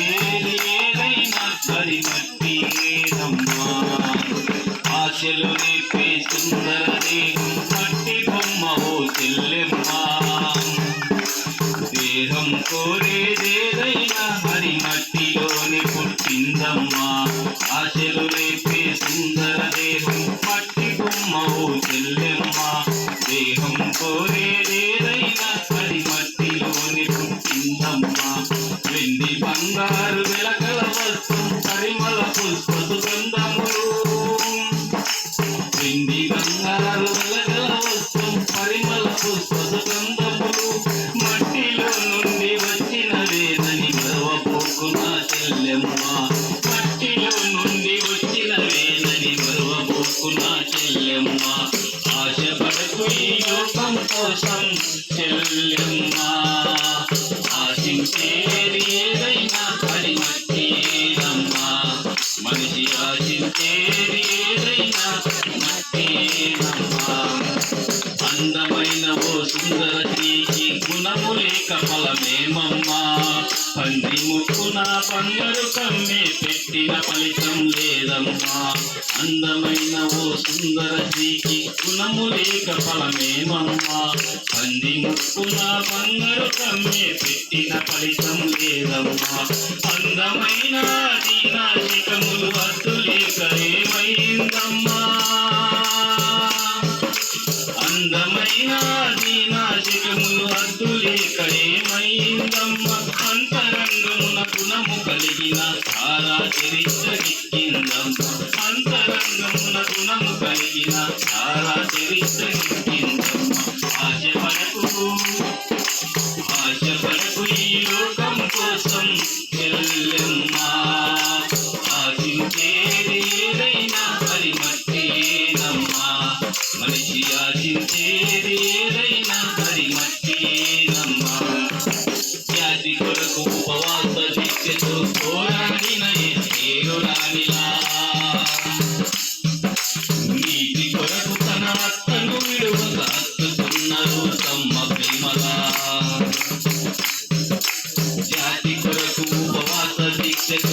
ఏదైనా అది ఆశలు సుందర వెండి బంగారు వెలగల వస్త్రం పరిమళ మట్టిలో నుండి వచ్చినవేనని చెల్లెమ్మ. మట్టిలో నుండి వచ్చినవేనని మరవపోకున్న చెల్లెమ్మ. ఆశపడకు ఈ లోకం కోసం చెల్లెమ్మ. ఓ గుణము లేక ఫలమేమమ్మా పంది ముక్కున బంగారు కమ్మే పెట్టిన ఫలితం లేదమ్మా. అందమైన ఓ సుందర స్త్రీకి గుణము లేక ఫలమేమమ్మా పంది ముక్కున బంగారు కమ్మే పెట్టిన ఫలితం లేదమ్మా. అందమైన దీనాశికములు వద్దు దీనాశకములు అద్దులేక అంతరంగమున గుణము కలిగిన సారా చరిత్రకి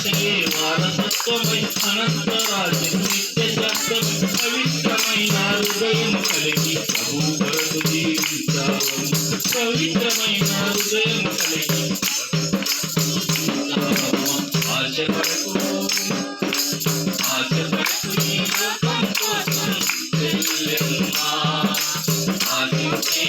ఆదిదిశయే వారసత్వమై అనంతరాజ్యం నిత్య శాస్త్రమై పవిత్రమైన హృదయం కలిగి ప్రభు కొరకు జీవించాలి పవిత్రమైన హృదయం కలిగి. ఆశ కొరకు ఆశ కొరకు ఈ లోకం కోసం చెల్లెమ్మా ఆశించే